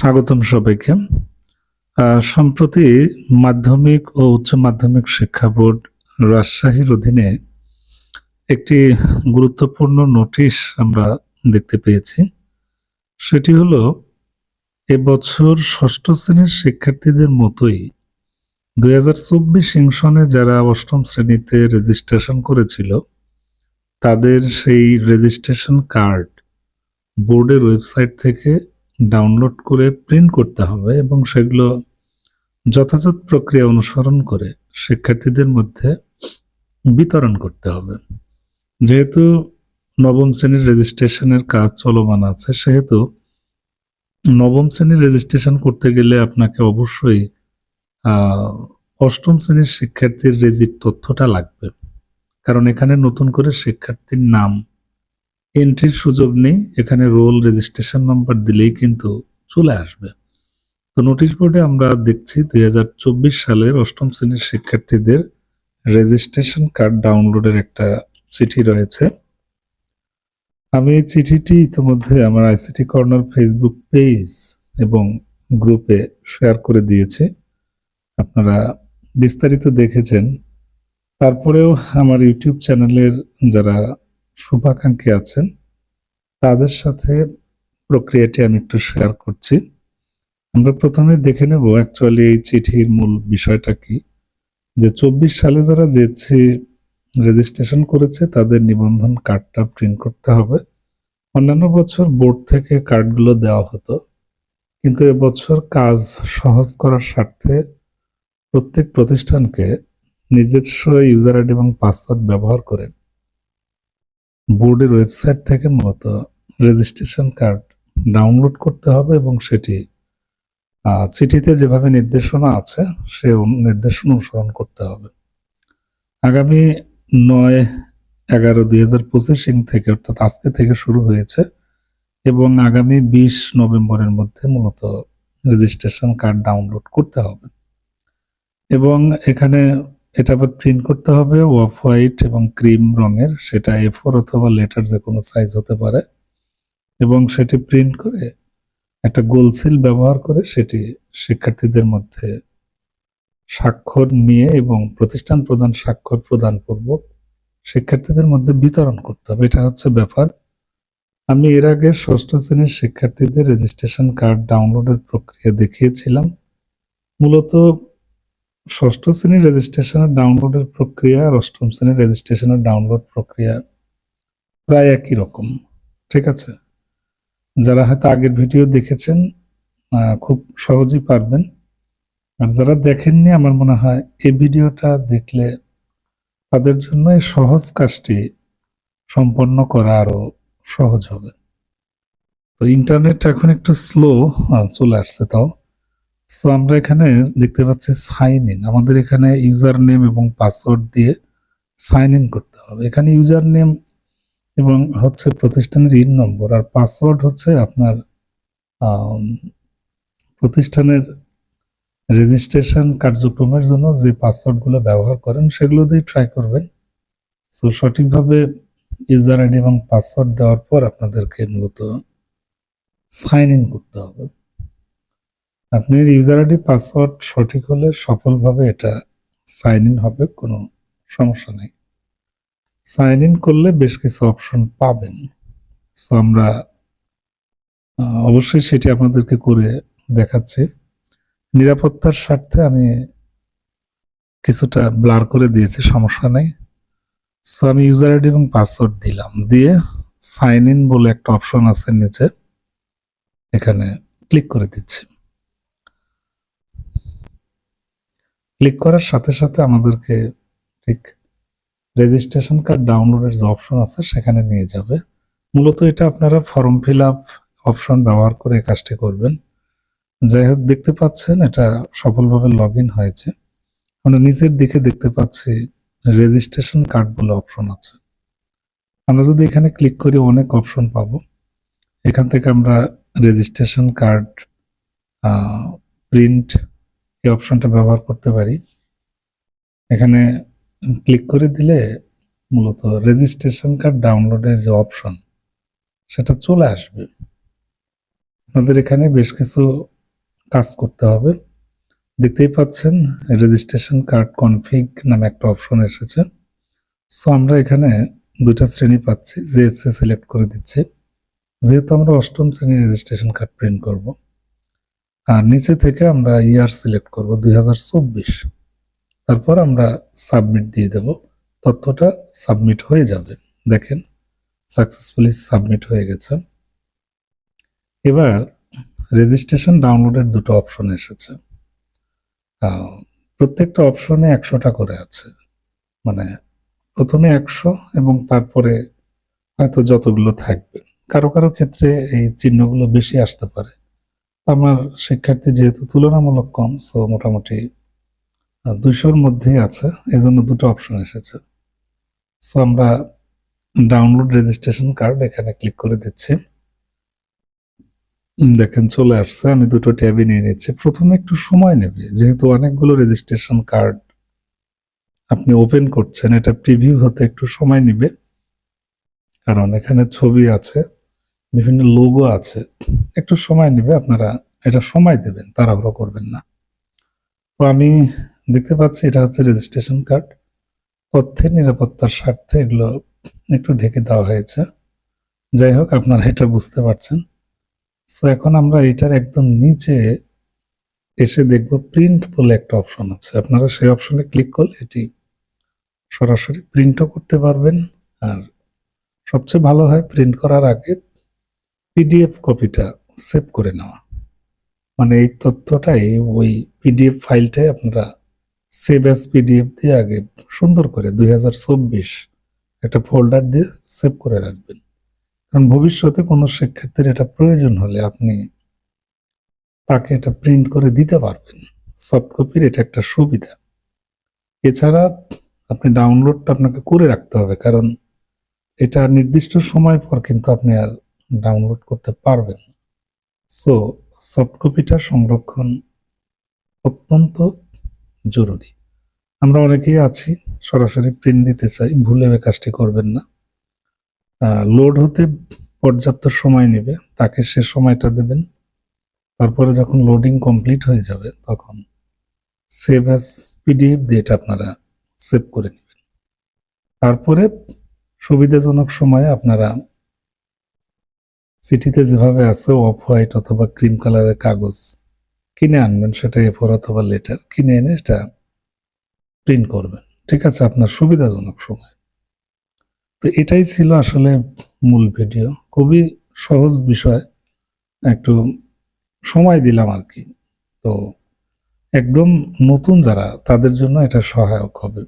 স্বাগতম সবাইকে। সম্প্রতি মাধ্যমিক ও উচ্চ মাধ্যমিক শিক্ষা বোর্ড রাজশাহীর অধীনে একটি গুরুত্বপূর্ণ নোটিশ আমরা দেখতে পেয়েছি। সেটি হলো, এবছর ষষ্ঠ শ্রেণির শিক্ষার্থীদের মতোই দুই হাজার চব্বিশ ইংশনে যারা অষ্টম শ্রেণীতে রেজিস্ট্রেশন করেছিল, তাদের সেই রেজিস্ট্রেশন কার্ড বোর্ডের ওয়েবসাইট থেকে ডাউনলোড করে প্রিন্ট করতে হবে এবং সেগুলো যথাযথ প্রক্রিয়া অনুসরণ করে শিক্ষার্থীদের মধ্যে বিতরণ করতে হবে। যেহেতু নবম শ্রেণির রেজিস্ট্রেশনের কাজ চলমান আছে, সেহেতু নবম শ্রেণির রেজিস্ট্রেশন করতে গেলে আপনাকে অবশ্যই অষ্টম শ্রেণির শিক্ষার্থীর রেজির তথ্যটা লাগবে। কারণ এখানে নতুন করে শিক্ষার্থীর নাম এন্ট্রির সুযোগ নেই, এখানে রোল রেজিস্ট্রেশন নাম্বার দিলেই কিন্তু চলে আসবে। তো নোটিশ বোর্ডে আমরা দেখছি দুই সালের অষ্টম শ্রেণির শিক্ষার্থীদের রেজিস্ট্রেশন কার্ড ডাউনলোডের একটা চিঠি রয়েছে। আমি এই চিঠিটি ইতিমধ্যে আমার আইসিটি কর্নার ফেসবুক পেজ এবং গ্রুপে শেয়ার করে দিয়েছি। আপনারা বিস্তারিত দেখেছেন। তারপরেও আমার ইউটিউব চ্যানেলের যারা শুভাকাঙ্ক্ষী আছেন। তাদের সাথে প্রক্রিয়াটি আমি একটু শেয়ার করছি। আমরা প্রথমে দেখে নেব অ্যাকচুয়ালি এই চিঠির মূল বিষয়টা কি। যে চব্বিশ সালে যারা জেছি রেজিস্ট্রেশন করেছে, তাদের নিবন্ধন কার্ডটা প্রিন্ট করতে হবে। অন্যান্য বছর বোর্ড থেকে কার্ডগুলো দেওয়া হতো। কিন্তু এবছর কাজ সহজ করার স্বার্থে প্রত্যেক প্রতিষ্ঠানকে নিজস্ব ইউজার আইডি এবং পাসওয়ার্ড ব্যবহার করে বোর্ডের ওয়েবসাইট থেকে মূলত রেজিস্ট্রেশন কার্ড ডাউনলোড করতে হবে এবং সেটি চিঠিতে যেভাবে নির্দেশনা আছে, সে নির্দেশনা অনুসরণ করতে হবে। আগামী নয় এগারো দুই হাজার পঁচিশ থেকে, অর্থাৎ আজকে থেকে শুরু হয়েছে এবং আগামী বিশ নভেম্বরের মধ্যে মূলত রেজিস্ট্রেশন কার্ড ডাউনলোড করতে হবে। এবং এখানে এটা আবার প্রিন্ট করতে হবে অফ হোয়াইট এবং ক্রিম রঙের, সেটা এ ফোর অথবা লেটার যে কোনো সাইজ হতে পারে। এবং সেটি প্রিন্ট করে একটা গোল সিল ব্যবহার করে সেটি শিক্ষার্থীদের মধ্যে স্বাক্ষর নিয়ে এবং প্রতিষ্ঠান প্রদান স্বাক্ষর প্রদান পূর্বক শিক্ষার্থীদের মধ্যে বিতরণ করতে হবে। এটা হচ্ছে ব্যাপার। আমি এর আগে ষষ্ঠ শ্রেণির শিক্ষার্থীদের রেজিস্ট্রেশন কার্ড ডাউনলোডের প্রক্রিয়া দেখিয়েছিলাম। মূলত ষষ্ঠ শ্রেণির রেজিস্ট্রেশনের ডাউনলোডের প্রক্রিয়া আর অষ্টম শ্রেণির রেজিস্ট্রেশনের ডাউনলোড প্রক্রিয়া প্রায় একই রকম, ঠিক আছে? যারা হয়তো আগের ভিডিও দেখেছেন খুব সহজেই পারবেন। আর যারা দেখেননি, আমার মনে হয় এই ভিডিওটা দেখলে তাদের জন্য এই সহজ কাজটি সম্পন্ন করা আরও সহজ হবে। তো ইন্টারনেট এখন একটু স্লো চলে আসছে তাও। সো আমরা এখানে দেখতে পাচ্ছি সাইন ইন আমাদের এখানে ইউজার নেম এবং পাসওয়ার্ড দিয়ে সাইন ইন করতে হবে। এখানে ইউজার নেম এবং হচ্ছে প্রতিষ্ঠানের ইন নম্বর আর পাসওয়ার্ড হচ্ছে আপনার প্রতিষ্ঠানের রেজিস্ট্রেশন কার্যক্রমের জন্য যে পাসওয়ার্ডগুলো ব্যবহার করেন সেগুলো দিয়ে ট্রাই করবেন। সো সঠিকভাবে ইউজার আইডি এবং পাসওয়ার্ড দেওয়ার পর আপনাদেরকে মূলত সাইন ইন করতে হবে। আপনার ইউজার আইডি পাসওয়ার্ড সঠিক হলে সফলভাবে এটা সাইন ইন হবে, কোনো সমস্যা নেই। সাইন ইন করলে বেশ কিছু অপশন পাবেন। সো আমরা অবশ্যই সেটি আপনাদেরকে করে দেখাচ্ছি। নিরাপত্তার স্বার্থে আমি কিছুটা ব্লার করে দিয়েছি, সমস্যা নেই। সো আমি ইউজার আইডি এবং পাসওয়ার্ড দিলাম। দিয়ে সাইন ইন বলে একটা অপশন আছে নিচে। এখানে ক্লিক করে দিচ্ছি। ক্লিক করার সাথে সাথে আমাদেরকে ঠিক রেজিস্ট্রেশন কার্ড ডাউনলোডের যে অপশন আছে সেখানে নিয়ে যাবে। মূলত এটা আপনারা ফর্ম ফিল আপ অপশন ব্যবহার করে এই কাজটি করবেন। যাই হোক, দেখতে পাচ্ছেন এটা সফলভাবে লগ হয়েছে। আমরা নিচের দিকে দেখতে পাচ্ছি রেজিস্ট্রেশন কার্ড বলে অপশন আছে। আমরা যদি এখানে ক্লিক করি, অনেক অপশন পাবো। এখান থেকে আমরা রেজিস্ট্রেশন কার্ড প্রিন্ট এই অপশনটা ব্যবহার করতে পারি। এখানে ক্লিক করে দিলে মূলত রেজিস্ট্রেশন কার্ড ডাউনলোডের যে অপশন, সেটা চলে আসবে। আপনাদের এখানে বেশ কিছু কাজ করতে হবে। দেখতেই পাচ্ছেন রেজিস্ট্রেশন কার্ড কনফিগ নামে একটা অপশন এসেছে। সো আমরা এখানে দুইটা শ্রেণি পাচ্ছি জেএসএ সিলেক্ট করে দিচ্ছি। যেহেতু আমরা অষ্টম শ্রেণি রেজিস্ট্রেশন কার্ড প্রিন্ট করব। আর নিচে থেকে আমরা ইয়ার সিলেক্ট করব দুই হাজার চব্বিশ। তারপর আমরা সাবমিট দিয়ে দেব, তথ্যটা সাবমিট হয়ে যাবে। দেখেন সাকসেসফুলি সাবমিট হয়ে গেছে। এবার রেজিস্ট্রেশন ডাউনলোডের দুটো অপশন এসেছে। প্রত্যেকটা অপশনে একশোটা করে আছে। মানে প্রথমে একশো এবং তারপরে হয়তো যতগুলো থাকবে। কারও কারও ক্ষেত্রে এই চিহ্নগুলো বেশি আসতে পারে। আমার শিক্ষার্থী যেহেতু তুলনামূলক কম সো মোটামুটি দুইশোর মধ্যেই আছে। এজন্য দুটো অপশন এসেছে। সো আমরা ডাউনলোড রেজিস্ট্রেশন কার্ড এখানে ক্লিক করে দিচ্ছি। দেখেন চলে আসছে। আমি দুটো ট্যাবই নিয়ে নিচ্ছি। প্রথমে একটু সময় নেবে। যেহেতু অনেকগুলো রেজিস্ট্রেশন কার্ড আপনি ওপেন করছেন, এটা প্রিভিউ হতে একটু সময় নেবে। কারণ এখানে ছবি আছে। বিভিন্ন লোগো আছে। একটু সময় নেবে আপনারা, এটা সময় দেবেন, তাড়াহুড়ো করবেন না। তো আমি দেখতে পাচ্ছি এটা হচ্ছে রেজিস্ট্রেশন কার্ড তথ্যের নিরাপত্তার স্বার্থে এগুলো একটু ঢেকে দেওয়া হয়েছে। যাই হোক, আপনারা এটা বুঝতে পারছেন। সো এখন আমরা এটার একদম নিচে এসে দেখব প্রিন্ট বলে একটা অপশন আছে। আপনারা সেই অপশনে ক্লিক করলে এটি সরাসরি প্রিন্টও করতে পারবেন। আর সবচেয়ে ভালো হয় প্রিন্ট করার আগে পিডিএফ কপিটা সেভ করে নেওয়া। মানে এই তথ্যটাই ওই পিডিএফ ফাইলটাই আপনারা সেভ অ্যাজ পিডিএফ দিয়ে আগে সুন্দর করে দুই হাজার চব্বিশ একটা ফোল্ডার দিয়ে সেভ করে রাখবেন। কারণ ভবিষ্যতে কোনো শিক্ষার্থীর এটা প্রয়োজন হলে আপনি তাকে এটা প্রিন্ট করে দিতে পারবেন। সফট কপির এটা একটা সুবিধা। এছাড়া আপনি ডাউনলোডটা আপনাকে করে রাখতে হবে, কারণ এটা নির্দিষ্ট সময় পর কিন্তু আপনি আর ডাউনলোড করতে পারবেন। সো সফট কপিটা সংরক্ষণ অত্যন্ত জরুরি। আমরা অনেকেই আছি, সরাসরি প্রিন্ট দিতে চাই, ভুলে ওই কাজটি করবেন না। লোড হতে পর্যাপ্ত সময় নেবে, তাকে সে সময়টা দেবেন। তারপরে যখন লোডিং কমপ্লিট হয়ে যাবে, তখন সেভ অ্যাজ পিডিএফ দিয়ে এটা আপনারা সেভ করে নেবেন। তারপরে সুবিধাজনক সময়ে আপনারা চিঠিতে যেভাবে আছে অফ হোয়াইট অথবা ক্রিম কালারের কাগজ, কিনে আনবেন, সেটা এফোর অথবা লেটার কিনে এনে এটা প্রিন্ট করবেন। ঠিক আছে, আপনার সুবিধাজনক সময়। তো এটাই ছিল আসলে মূল ভিডিও খুবই সহজ বিষয়, একটু সময় দিলাম আর কি। তো একদম নতুন যারা, তাদের জন্য এটা সহায়ক হবে।